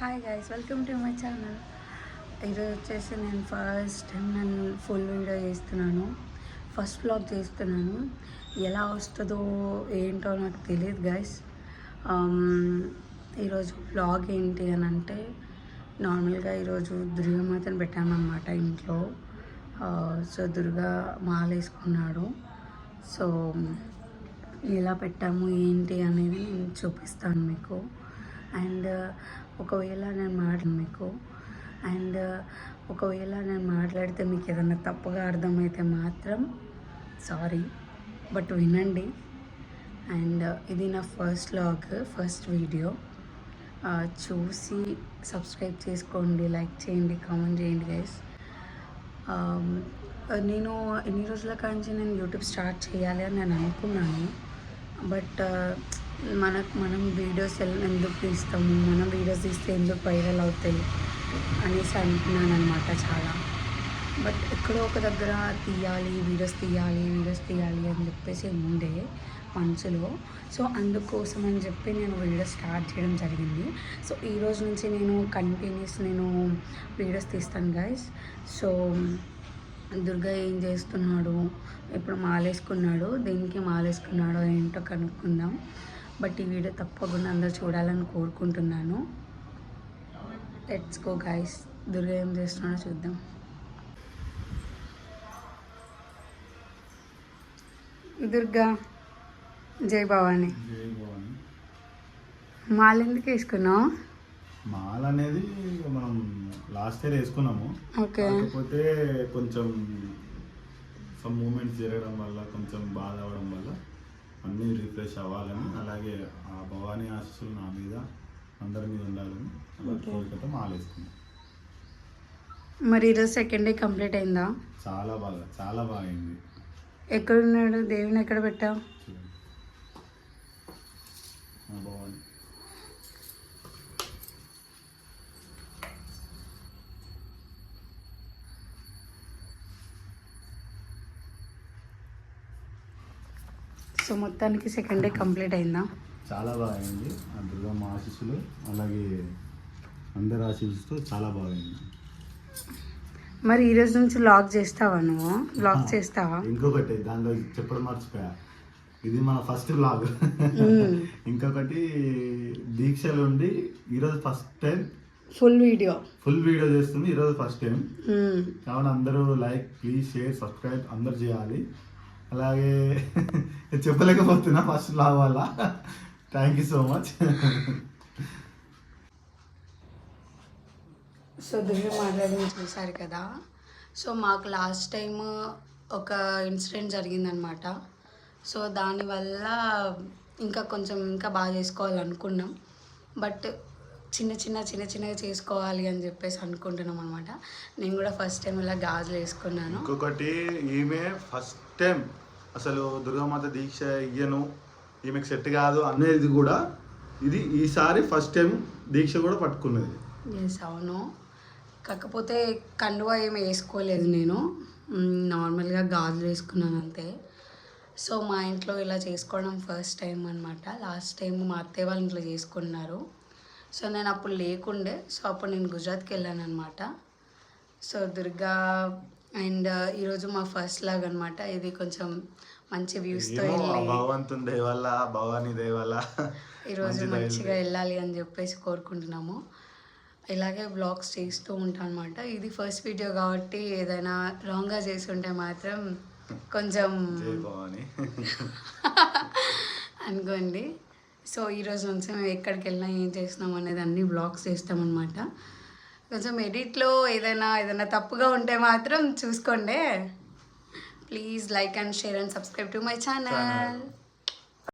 Hi guys welcome to my channel ఈరోజు వచ్చేసి నేను ఫస్ట్ టైం నేను ఫుల్ వీడియో చేస్తున్నాను. ఫస్ట్ బ్లాగ్ చేస్తున్నాను. ఎలా వస్తుందో ఏంటో నాకు తెలియదు గైస్ um, ఈరోజు బ్లాగ్ ఏంటి అని అంటే నార్మల్గా ఈరోజు దుర్గామాతను పెట్టామన్నమాట ఇంట్లో. Uh, సో దుర్గా మాల వేసుకున్నాడు. సో ఎలా పెట్టాము ఏంటి అనేది నేను చూపిస్తాను మీకు. అండ్ ఒకవేళ నేను మాట్లాడు మీకు. అండ్ ఒకవేళ నేను మాట్లాడితే మీకు ఏదైనా తప్పుగా అర్థమైతే మాత్రం సారీ. బట్ వినండి. అండ్ ఇది నా ఫస్ట్ లాగ్ ఫస్ట్ వీడియో. చూసి సబ్స్క్రైబ్ చేసుకోండి లైక్ చేయండి కామెంట్ చేయండి గైస్ నేను ఎన్ని రోజుల కాంచి నేను యూట్యూబ్ స్టార్ట్ చేయాలి అని నేను అనుకున్నాను. బట్ మనకు మనం వీడియోస్ ఎందుకు తీస్తాము మనం వీడియోస్ తీస్తే ఎందుకు వైరల్ అవుతాయి? అనేసి అంటున్నాను అనమాట చాలా. బట్ ఎక్కడో ఒక దగ్గర తీయాలి వీడియోస్ తీయాలి వీడియోస్ తీయాలి అని చెప్పేసి ఉండే మనసులో. సో అందుకోసం అని చెప్పి నేను వీడియో స్టార్ట్ చేయడం జరిగింది. సో ఈ రోజు నుంచి నేను కంటిన్యూస్ నేను వీడియోస్ తీస్తాను గైస్ సో దుర్గా ఏం చేస్తున్నాడు? ఇప్పుడు మాలేసుకున్నాడు? దేనికి మాలేసుకున్నాడో ఏంటో కనుక్కుందాం. బట్ ఈ వీడియో తప్పకుండా అందరూ చూడాలని కోరుకుంటున్నాను. లెట్స్ గో గైస్ దుర్గా ఏం చేస్తున్నాడో చూద్దాం. దుర్గా జై భవాని. మాల ఎందుకు వేసుకున్నావు? మాల్ అనేది మనం లాస్ట్ ఇయర్ వేసుకున్నాము. ఓకే. కాకపోతే కొంచెం సమ్ మూమెంట్స్ జరగడం వల్ల కొంచెం బాధ అవడం వల్ల అన్నీ రిఫ్రెష్ అవ్వాలని అలాగే ఆ భవానీ ఆశీస్సులు నా మీద అందరి మీద ఉండాలని అలా. కోరికతో మాల వేసుకున్నాం మరి ఈరోజు సెకండ్ డే కంప్లీట్ అయిందా? చాలా బాగా చాలా బాగా అయింది. ఎక్కడున్నాడు? దేవుని ఎక్కడ పెట్టావు? భవాని. సో మొత్తానికి సెకండ్ డే కంప్లీట్ అయిందా? చాలా బాగా అయింది ఆ దుర్గమ్మ ఆశీస్సులు అలాగే అందరి ఆశీస్సుతో చాలా బాగా అయింది మరి ఈ రోజు నుంచి లాగ్ చేస్తావా నువ్వు? లాగ్ చేస్తావా? ఇంకొకటి దాంట్లో చెప్పడం మర్చిపోయా. ఇది మన ఫస్ట్ మ్మ్. ఇంకొకటి దీక్షలు ఉండి ఈరోజు first time full video full video చేస్తుంది ఈరోజు ఫస్ట్ టైం. కావున అందరూ లైక్ ప్లీజ్ షేర్ సబ్స్క్రైబ్ అందరు చేయాలి. అలాగే చెప్పలేకపోతున్నా ఫస్ట్ లాగ్ వల్ల thank you so much so Durga మాట్లాడింది చూసారు కదా. సో మాకు లాస్ట్ టైం ఒక ఇన్సిడెంట్ జరిగిందనమాట సో దానివల్ల ఇంకా కొంచెం ఇంకా బాగా చేసుకోవాలనుకున్నాం. బట్ చిన్న చిన్న చిన్న చిన్నగా చేసుకోవాలి అని చెప్పేసి అనుకుంటున్నాం అనమాట నేను కూడా ఫస్ట్ టైం ఇలా గాజులు వేసుకున్నాను. ఇంకొకటి ఈమె ఫస్ట్ టైం అసలు దుర్గామాత దీక్ష ఇయ్యను ఈమెకు సెట్ కాదు అనేది కూడా ఇది ఈసారి ఫస్ట్ టైం దీక్ష కూడా పట్టుకున్నది. ఎస్ అవును. కాకపోతే కండువా ఏమి వేసుకోలేదు నేను. నార్మల్గా గాజులు వేసుకున్నాను అంతే. సో మా ఇంట్లో ఇలా చేసుకోవడం ఫస్ట్ టైం అనమాట లాస్ట్ టైం మా అత్తయ్య వాళ్ళ ఇంట్లో చేసుకున్నారు. సో నేను అప్పుడు లేకుండే సో అప్పుడు నేను గుజరాత్కి వెళ్ళాను అనమాట సో దుర్గా అండ్ ఈరోజు మా ఫస్ట్ లాగ్ అనమాట ఇది కొంచెం మంచి వ్యూస్తో భగవంతుని భవానీ ఈరోజు మంచిగా వెళ్ళాలి అని చెప్పేసి కోరుకుంటున్నాము. ఇలాగే బ్లాగ్స్ చేస్తూ ఉంటాం అనమాట ఇది ఫస్ట్ వీడియో కాబట్టి ఏదైనా రాంగ్గా చేసి ఉంటే మాత్రం కొంచెం అనుకోండి. సో ఈరోజు నుంచి మేము ఎక్కడికి వెళ్ళినా ఏం చేసినాం అనేది అన్ని బ్లాగ్స్ చేస్తామన్నమాట. కొంచెం ఎడిట్లో ఏదైనా ఏదైనా తప్పుగా ఉంటే మాత్రం చూసుకోండి. Please like and share and subscribe to my channel